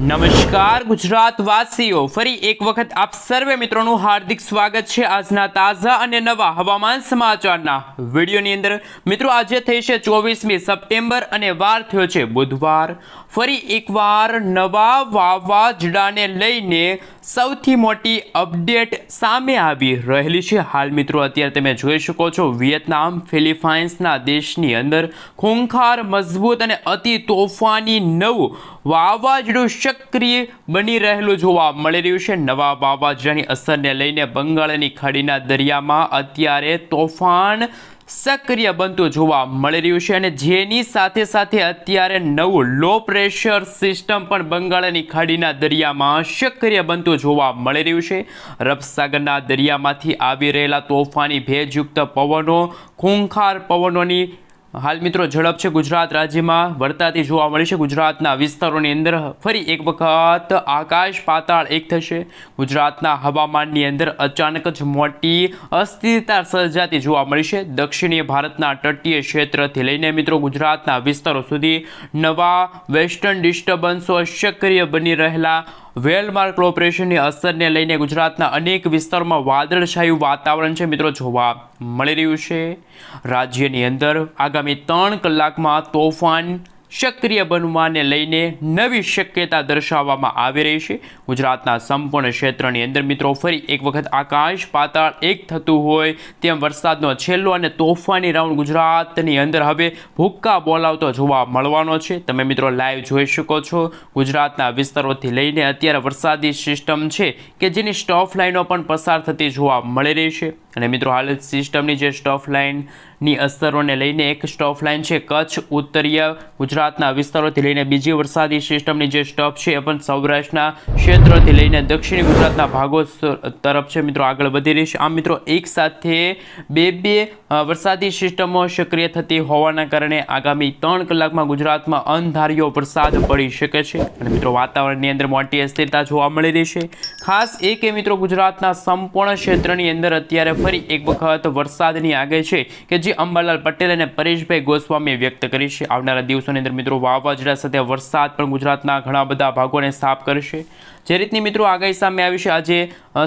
નમસ્કાર ગુજરાત વાસીઓ ફરી એક વખત આપ સર્વે મિત્રોનું હાર્દિક સ્વાગત છે આજના તાજા અને નવા હવામાન સમાચારના વિડીયોની અંદર. મિત્રો, આજે થઈ છે ચોવીસમી સપ્ટેમ્બર અને વાર થયો છે બુધવાર. ફરી એકવાર નવા વાવાઝોડાને લઈને સૌથી મોટી અપડેટ સામે આવી રહેલી છે. હાલ મિત્રો, અત્યારે તમે જોઈ શકો છો, વિયેતનામ, ફિલિપાઇન્સના દેશની અંદર ખૂંખાર, મજબૂત અને અતિ તોફાની નવું વાવાઝોડું સક્રિય બની રહેલું જોવા મળી રહ્યું છે. નવા વાવાઝોડાની અસરને લઈને બંગાળની ખાડીના દરિયામાં અત્યારે તોફાન સક્રિય બનતું જોવા મળી રહ્યું છે અને જેની સાથે સાથે અત્યારે નવું લો પ્રેશર સિસ્ટમ પણ બંગાળની ખાડીના દરિયામાં સક્રિય બનતું જોવા મળી રહ્યું છે. રબસાગરના દરિયામાંથી આવી રહેલા તોફાની ભેજયુક્ત પવનો, ખૂંખાર પવનોની હાલ મિત્રો ઝડપ છે ગુજરાત રાજ્યમાં. વર્તાતી જોવા મળી છે. ગુજરાતના વિસ્તારોની અંદર ફરી એક વખત આકાશ પાતાળ એક થશે. ગુજરાતના હવામાનની અંદર અચાનક જ મોટી અસ્થિરતા સર્જાતી જોવા મળી છે. દક્ષિણીય ભારતના તટીય ક્ષેત્રથી લઈને મિત્રો ગુજરાતના વિસ્તારો સુધી નવા વેસ્ટર્ન ડિસ્ટર્બન્સો સક્રિય બની રહેલા વેલમાર્ક ઓપરેશનની અસરને લઈને ગુજરાતના અનેક વિસ્તારોમાં વાદળછાયું વાતાવરણ છે મિત્રો જોવા મળી રહ્યું છે. રાજ્યની અંદર આગામી ત્રણ કલાકમાં તોફાન સક્રિય બનવાને લઈને નવી શક્યતા દર્શાવવામાં આવી રહી છે. ગુજરાતના સંપૂર્ણ ક્ષેત્રની અંદર મિત્રો, ફરી એક વખત આકાશ પાતાળ એક થતું હોય તેમ વરસાદનો છેલ્લો અને તોફાની રાઉન્ડ ગુજરાતની અંદર હવે ભૂક્કા બોલાવતો જોવા મળવાનો છે. તમે મિત્રો લાઈવ જોઈ શકો છો. ગુજરાતના વિસ્તારોથી લઈને અત્યારે વરસાદી સિસ્ટમ છે કે જેની સ્ટોફ લાઈનો પણ પસાર થતી જોવા મળી રહી છે. અને મિત્રો, હાલ સિસ્ટમની જે સ્ટોફ લાઇનની અસરોને લઈને એક સ્ટોફ લાઇન છે કચ્છ, ઉત્તરીય ગુજરાતના વિસ્તારોથી લઈને બીજી વરસાદી સિસ્ટમની જે સ્ટોફ છે એ પણ સૌરાષ્ટ્રના ક્ષેત્રોથી લઈને દક્ષિણ ગુજરાતના ભાગો તરફ છે. મિત્રો, આગળ વધી રહી છે. આમ મિત્રો, એક સાથે બે બે વરસાદી સિસ્ટમો સક્રિય થતી હોવાના કારણે આગામી ત્રણ કલાકમાં ગુજરાતમાં અનધાર્યો વરસાદ પડી શકે છે. અને મિત્રો, વાતાવરણની અંદર મોટી અસ્થિરતા જોવા મળી રહી છે. ખાસ એ કે મિત્રો, ગુજરાતના સંપૂર્ણ ક્ષેત્રની અંદર અત્યારે ફરી એક વખત વરસાદની આગાહી છે કે જે અંબાલાલ પટેલ અને પરેશભાઈ ગોસ્વામીએ વ્યક્ત કરી છે. આવનારા દિવસોની અંદર મિત્રો વાવાઝોડા સાથે વરસાદ પણ ગુજરાતના ઘણા બધા ભાગોને સાફ કરશે. જે રીતની મિત્રો આગાહી સામે આવી છે, આજે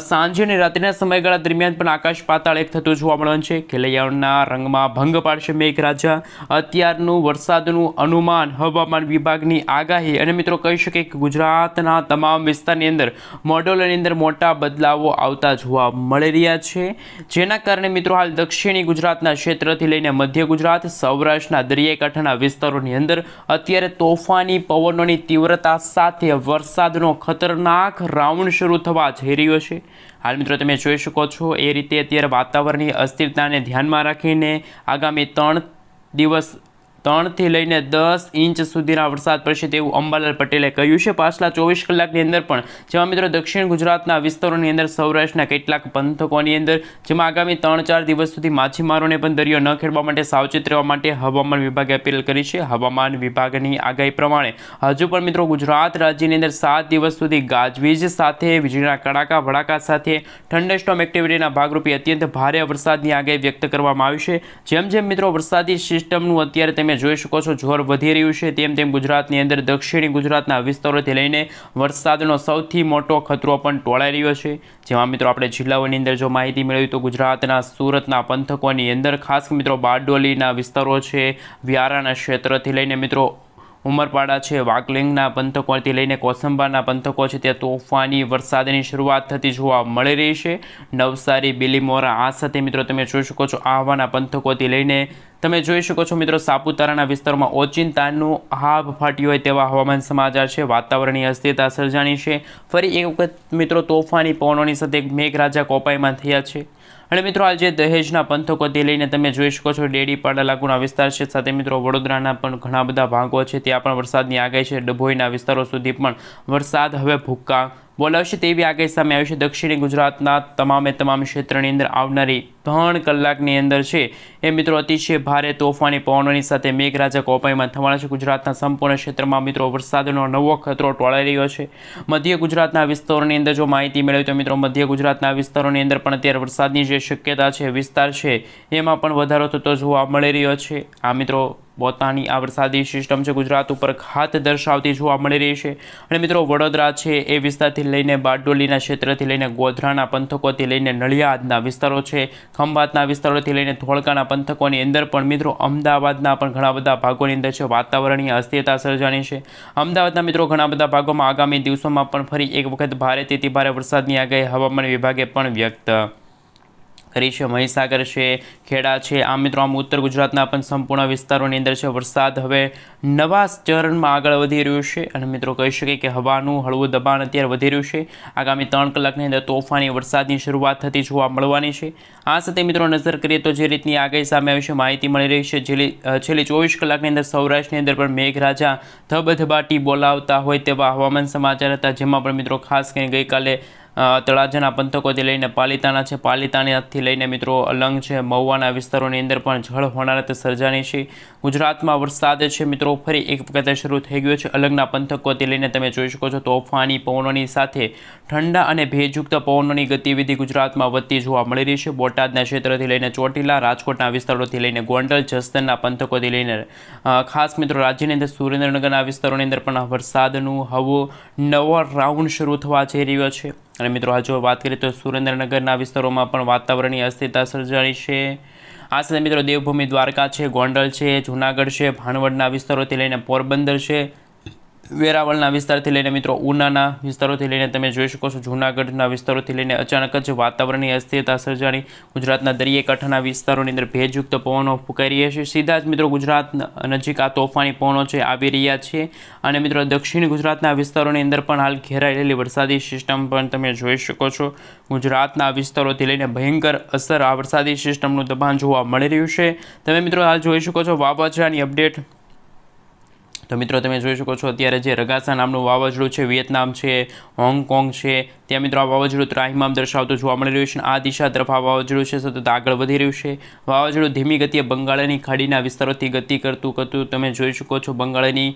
સાંજે અને રાત્રિના સમયગાળા દરમિયાન પણ આકાશ પાતાળ એક થતું જોવા મળવાનું છે. ખેલૈયાઓના રંગમાં ભંગ પાડશે મેઘરાજા. અત્યારનું વરસાદનું અનુમાન હવામાન વિભાગની આગાહી અને મિત્રો કહી શકે કે ગુજરાતના તમામ વિસ્તારની અંદર મોડલોની અંદર મોટા બદલાવો આવતા જોવા મળી રહ્યા છે. જેના કારણે મિત્રો હાલ દક્ષિણી ગુજરાતના ક્ષેત્રથી લઈને મધ્ય ગુજરાત, સૌરાષ્ટ્રના દરિયાકાંઠાના વિસ્તારોની અંદર અત્યારે તોફાની પવનોની તીવ્રતા સાથે વરસાદનો ખતરનાક રાઉન્ડ શરૂ થવા જઈ રહ્યો છે. હાલ મિત્રો તમે જોઈ શકો છો, એ રીતે અત્યારે વાતાવરણની અસ્થિરતાને ધ્યાનમાં રાખીને આગામી ત્રણ દિવસ ત્રણથી લઈને દસ ઇંચ સુધીના વરસાદ પડશે તેવું અંબાલાલ પટેલે કહ્યું છે. પાછલા ચોવીસ કલાકની અંદર પણ જેમાં મિત્રો દક્ષિણ ગુજરાતના વિસ્તારોની અંદર સૌરાષ્ટ્રના કેટલાક પંથકોની અંદર, જેમાં આગામી ત્રણ ચાર દિવસ સુધી માછીમારોને પણ દરિયો ન ખેડવા માટે સાવચેત રહેવા માટે હવામાન વિભાગે અપીલ કરી છે. હવામાન વિભાગની આગાહી પ્રમાણે હજુ પણ મિત્રો ગુજરાત રાજ્યની અંદર સાત દિવસ સુધી ગાજવીજ સાથે, વીજળીના કડાકા ભડાકા સાથે થંડરસ્ટોમ એક્ટિવિટીના ભાગરૂપે અત્યંત ભારે વરસાદની આગાહી વ્યક્ત કરવામાં આવી છે. જેમ જેમ મિત્રો વરસાદી સિસ્ટમનું અત્યારે તમે જોઈ શકો છો, જોર વધી રહ્યું છે. તેમ તેમ ગુજરાતની અંદર દક્ષિણી ગુજરાતના વિસ્તારોથી લઈને વરસાદનો સૌથી મોટો ખતરો પણ ટોળાઈ રહ્યો છે. જેમાં મિત્રો આપણે જિલ્લાઓની અંદર જો માહિતી મેળવી તો ગુજરાતના, સુરતના પંથકોની અંદર ખાસ મિત્રો બારડોલીના વિસ્તારો છે, વ્યારાના ક્ષેત્રથી લઈને મિત્રો ઉમરપાડા છે. વાકલિંગના પંથકોથી લઈને કોસંબાના પંથકો છે. ત્યાં તોફાની વરસાદની શરૂઆત થતી જોવા મળી રહી છે. નવસારી, બિલીમોરા આ સાથે મિત્રો તમે જોઈ શકો છો. આહવાના પંથકોથી લઈને તમે જોઈ શકો છો મિત્રો સાપુતારાના વિસ્તારમાં ઓચિંતાનું હાબ ફાટ્યું હોય તેવા હવામાન સમાચાર છે. વાતાવરણની અસ્થિરતા સર્જાણી છે. ફરી એક વખત મિત્રો તોફાની પવનોની સાથે મેઘરાજા કોપાઈમાં થયા છે. અને મિત્રો આજે દહેજના પંથકોથી લઈને તમે જોઈ શકો છો ડેડીપાડા લાગુના વિસ્તાર છે, સાથે મિત્રો વડોદરાના પણ ઘણા બધા ભાગો છે, ત્યાં પણ વરસાદની આગાહી છે, ડભોઈના વિસ્તારો સુધી પણ વરસાદ હવે ભૂક્કા બોલાવશે તેવી આગાહી સામે આવી છે. દક્ષિણી ગુજરાતના તમામે તમામ ક્ષેત્રની અંદર આવનારી ત્રણ કલાકની અંદર છે. એ મિત્રો અતિશય ભારે તોફાની પવનોની સાથે મેઘરાજા કોપાઈમાં થવાના છે. ગુજરાતના સંપૂર્ણ ક્ષેત્રમાં મિત્રો વરસાદનો નવો ખતરો ટોળાઈ રહ્યો છે. મધ્ય ગુજરાતના વિસ્તારોની અંદર જો માહિતી મેળવી તો મિત્રો મધ્ય ગુજરાતના વિસ્તારોની અંદર પણ અત્યારે વરસાદની જે શક્યતા છે, વિસ્તાર છે, એમાં પણ વધારો થતો જોવા મળી રહ્યો છે. આ મિત્રો પોતાની આ વરસાદી સિસ્ટમ છે, ગુજરાત ઉપર ખાત દર્શાવતી જોવા મળી રહી છે. અને મિત્રો, વડોદરા છે એ વિસ્તારથી લઈને બારડોલીના ક્ષેત્રથી લઈને ગોધરાના પંથકોથી લઈને નડિયાદના વિસ્તારો છે. ખંભાતના વિસ્તારોથી લઈને ધોળકાના પંથકોની અંદર પણ મિત્રો, અમદાવાદના પણ ઘણા બધા ભાગોની અંદર છે વાતાવરણીય અસ્થિરતા સર્જાણી છે. અમદાવાદના મિત્રો, ઘણા બધા ભાગોમાં આગામી દિવસોમાં પણ ફરી એક વખત ભારેથી ભારે વરસાદની આગાહી હવામાન વિભાગે પણ વ્યક્ત કરી છે. મહીસાગર છે, ખેડા છે. આમ મિત્રો, આમ ઉત્તર ગુજરાતના પણ સંપૂર્ણ વિસ્તારોની અંદર છે. વરસાદ હવે નવા ચરણમાં આગળ વધી રહ્યું છે અને મિત્રો, કહી શકીએ કે હવાનું હળવું દબાણ અત્યારે વધી રહ્યું છે. આગામી ત્રણ કલાકની અંદર તોફાની વરસાદની શરૂઆત થતી જોવા મળવાની છે. આ સાથે મિત્રો, નજર કરીએ તો જે રીતની આગાહી સામે આવી છે, માહિતી મળી રહી છે. છેલ્લી ચોવીસ કલાકની અંદર સૌરાષ્ટ્રની અંદર પણ મેઘરાજા ધબધબાટી બોલાવતા હોય તેવા હવામાન સમાચાર હતા. જેમાં પણ મિત્રો, ખાસ કરીને ગઈકાલે તળાજાના પંથકોથી લઈને પાલિતાના છે. પાલિતાનાથી લઈને મિત્રો અલંગ છે. મહુવાના વિસ્તારોની અંદર પણ જળ હોનારત સર્જાની છે. ગુજરાતમાં વરસાદ છે મિત્રો. ફરી એક વખતે શરૂ થઈ ગયો છે. અલંગના પંથકોથી લઈને તમે જોઈ શકો છો તોફાની પવનોની સાથે ઠંડા અને ભેજયુક્ત પવનોની ગતિવિધિ ગુજરાતમાં વધતી જોવા મળી રહી છે. બોટાદના ક્ષેત્રથી લઈને ચોટીલા, રાજકોટના વિસ્તારોથી લઈને ગોંડલ જસદનના પંથકોથી લઈને ખાસ મિત્રો રાજ્યની અંદર સુરેન્દ્રનગરના વિસ્તારોની અંદર પણ વરસાદનું હવો નવો રાઉન્ડ શરૂ થવા જઈ રહ્યો છે. અને મિત્રો જો વાત કરીએ તો સુરેન્દ્રનગરના વિસ્તારોમાં પણ વાતાવરણની અસ્થિરતા સર્જાણી છે. આ સાથે મિત્રો, દેવભૂમિ દ્વારકા છે, ગોંડલ છે, જૂનાગઢ છે, ભાણવડના વિસ્તારોથી લઈને પોરબંદર છે. વેરાવળના વિસ્તારથી લઈને મિત્રો ઉનાના વિસ્તારોથી લઈને તમે જોઈ શકો છો, જૂનાગઢના વિસ્તારોથી લઈને અચાનક જ વાતાવરણની અસ્થિરતા સર્જાણી. ગુજરાતના દરિયાકાંઠાના વિસ્તારોની અંદર ભેજયુક્ત પવનો ફૂંકાઈ રહ્યા છે. સીધા જ મિત્રો ગુજરાત નજીક આ તોફાની પવનો છે, આવી રહ્યા છે. અને મિત્રો દક્ષિણ ગુજરાતના વિસ્તારોની અંદર પણ હાલ ઘેરાયેલી વરસાદી સિસ્ટમ પણ તમે જોઈ શકો છો. ગુજરાતના વિસ્તારોથી લઈને ભયંકર અસર આ વરસાદી સિસ્ટમનું દબાણ જોવા મળી રહ્યું છે. તમે મિત્રો હાલ જોઈ શકો છો, વાવાઝોડાની અપડેટ તો મિત્રો તમે જોઈ શકો છો અત્યારે જે રગાસા નામનું વાવાઝોડું છે, વિયેતનામ છે, હોંગકોંગ છે, ત્યાં મિત્રો આ વાવાઝોડું ત્રાહિમામ દર્શાવતું જોવા મળી રહ્યું છે આ દિશા તરફ આ વાવાઝોડું છે, સતત આગળ વધી રહ્યું છે. વાવાઝોડું ધીમી ગતિએ બંગાળની ખાડીના વિસ્તારોથી ગતિ કરતું કરતું તમે જોઈ શકો છો બંગાળની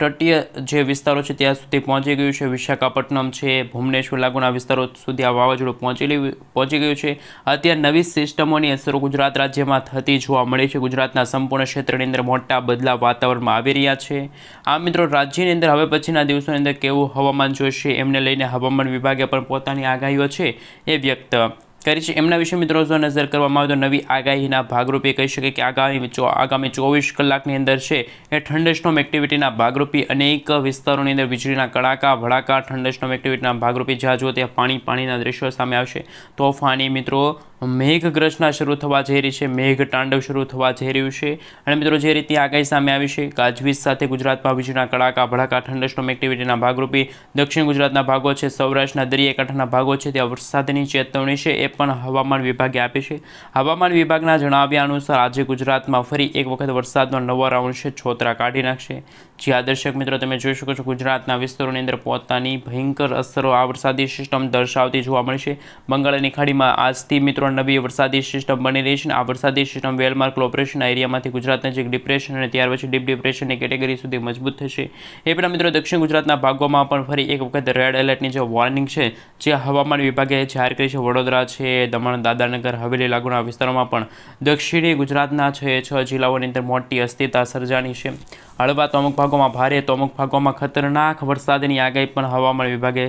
તટીય જે વિસ્તારો છે ત્યાં સુધી પહોંચી ગયું છે. વિશાખાપટ્ટનમ છે, ભુવનેશ્વર લાગુના વિસ્તારો સુધી આ વાવાઝોડું પહોંચેલી પહોંચી ગયું છે. અત્યારે નવી સિસ્ટમોની અસરો ગુજરાત રાજ્યમાં થતી જોવા મળી છે. ગુજરાતના સંપૂર્ણ ક્ષેત્રની અંદર મોટા બદલાવ વાતાવરણમાં આવી રહ્યા છે. આ મિત્રો રાજ્યની અંદર હવે પછીના દિવસોની અંદર કેવું હવામાન જોશે એમને લઈને હવામાન વિભાગે પણ પોતાની આગાહીઓ છે એ વ્યક્ત કરી છે. એમના વિશે મિત્રો જો નજર કરવામાં આવે તો નવી આગાહીના ભાગરૂપે કહી શકે કે આગામી આગામી ચોવીસ કલાકની અંદર છે એ ઠંડસ્ટોમ એક્ટિવિટીના ભાગરૂપે અનેક વિસ્તારોની અંદર વીજળીના કડાકા, ભડાકા, ઠંડસ્ટોમ એક્ટિવિટીના ભાગરૂપે જ્યાં જો ત્યાં પાણી પાણીના દ્રશ્યો સામે આવશે. તોફાની મિત્રો મેઘગ્રસ્તના શરૂ થવા જઈ રહી છે. મેઘ તાંડવ શરૂ થવા જઈ રહ્યું છે. અને મિત્રો, જે રીતે આગાહી સામે આવી છે, ગાજવીજ સાથે ગુજરાતમાં વીજળીના કડાકા, ભડાકા ઠંડસ્ટોમ એક્ટિવિટીના ભાગરૂપે દક્ષિણ ગુજરાતના ભાગો છે. સૌરાષ્ટ્રના દરિયાકાંઠાના ભાગો છે. ત્યાં વરસાદની ચેતવણી છે. એ પણ હવામાન વિભાગે આપી છે. હવામાન વિભાગના જણાવ્યા અનુસાર આજે ગુજરાતમાં ફરી એક વખત વરસાદનો નવો રાઉન્ડ છે. છોતરા કાઢી નાખશે. જે આદર્શક મિત્રો, તમે જોઈ શકો છો ગુજરાતના વિસ્તારોની અંદર પોતાની ભયંકર અસરો આ વરસાદી સિસ્ટમ દર્શાવતી જોવા મળશે બંગાળની ખાડીમાં આજથી મિત્રો પણ નવી વરસાદી સિસ્ટમ બની રહી છે આ વરસાદી સિસ્ટમ વેલમાર્ક ઓપરેશન એરિયામાંથી ગુજરાત નજીક ડિપ્રેશન અને ત્યાર પછી ડીપ ડિપ્રેશનની કેટેગરી સુધી મજબૂત થશે. એ પહેલાં મિત્રો દક્ષિણ ગુજરાતના ભાગોમાં પણ ફરી એક વખત રેડ એલર્ટની જે વોર્નિંગ છે, જે હવામાન વિભાગે જાહેર કરી છે, વડોદરા છે, દમણ દાદાનગર હવેલી, લાગુના વિસ્તારોમાં પણ દક્ષિણી ગુજરાતના છે છ જિલ્લાઓની અંદર મોટી અસ્થિરતા સર્જાની છે. હળવા તો અમુક ભાગોમાં ભારે તો અમુક ભાગોમાં ખતરનાક વરસાદની આગાહી પણ હવામાન વિભાગે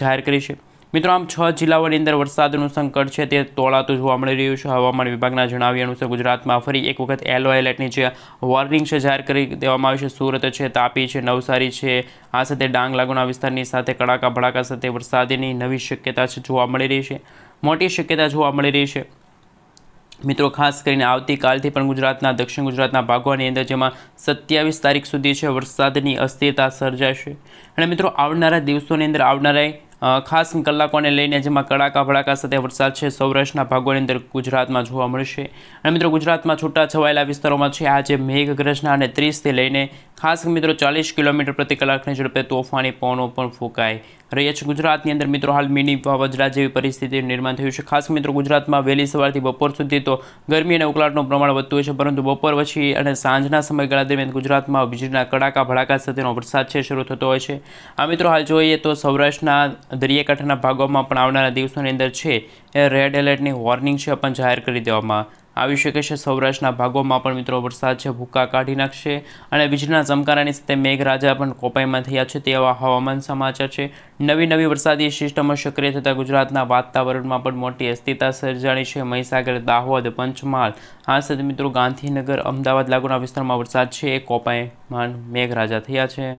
જાહેર કરી છે. મિત્રો, આમ છ જિલ્લાઓની અંદર વરસાદનું સંકટ છે તે તોળાતું જોવા મળી રહ્યું છે. હવામાન વિભાગના જણાવ્યા અનુસાર ગુજરાતમાં ફરી એક વખત એલો એલર્ટની જે વોર્નિંગ છે જાહેર કરી દેવામાં આવી છે. સુરત છે, તાપી છે, નવસારી છે, આ સાથે ડાંગ લાગુના વિસ્તારની સાથે કડાકા ભડાકા સાથે વરસાદની નવી શક્યતા છે જોવા મળી રહી છે. મોટી શક્યતા જોવા મળી રહી છે. મિત્રો, ખાસ કરીને આવતીકાલથી પણ ગુજરાતના, દક્ષિણ ગુજરાતના ભાગોની અંદર જેમાં સત્યાવીસ તારીખ સુધી છે, વરસાદની અસ્થિરતા સર્જાશે. અને મિત્રો, આવનારા દિવસોની અંદર આવનારા ખાસ કલાકોને લઈને જેમાં કડાકા ભડાકા સાથે વરસાદ છે, સૌરાષ્ટ્રના ભાગોની અંદર ગુજરાતમાં જોવા મળશે. અને મિત્રો, ગુજરાતમાં છૂટા છવાયેલા વિસ્તારોમાં છે, આજે મેઘગ્રજના અને ત્રીસથી લઈને ખાસ મિત્રો ચાલીસ કિલોમીટર પ્રતિ કલાકની ઝડપે તોફાની પવનો પણ ફૂંકાય રહ્યા છે. ગુજરાતની અંદર મિત્રો, હાલ મિની વાવાઝોડા જેવી પરિસ્થિતિ નિર્માણ થયું છે. ખાસ મિત્રો, ગુજરાતમાં વહેલી સવારથી બપોર સુધી તો ગરમી અને ઉકળાટનું પ્રમાણ વધતું હોય છે, પરંતુ બપોર પછી અને સાંજના સમયગાળા દરમિયાન ગુજરાતમાં વીજળીના કડાકા ભડાકા સાથેનો વરસાદ છે, શરૂ થતો હોય છે. આ મિત્રો, હાલ જોઈએ તો સૌરાષ્ટ્રના દરિયાકાંઠાના ભાગોમાં પણ આવનારા દિવસોની અંદર છે, એ રેડ એલર્ટની વોર્નિંગ છે પણ જાહેર કરી દેવામાં આવી શકે છે. સૌરાષ્ટ્રના ભાગોમાં પણ મિત્રો વરસાદ છે, ભૂકા કાઢી નાખશે અને વીજળીના ચમકારાની સાથે મેઘરાજા પણ કોપાઈમાં થયા છે તેવા હવામાન સમાચાર છે. નવી નવી વરસાદી સિસ્ટમો સક્રિય થતાં ગુજરાતના વાતાવરણમાં પણ મોટી અસ્થિરતા સર્જાણી છે. મહીસાગર, દાહોદ, પંચમહાલ આ સાથે મિત્રો ગાંધીનગર, અમદાવાદ લાગુના વિસ્તારમાં વરસાદ છે. એ કોપાઈમાં મેઘરાજા થયા છે.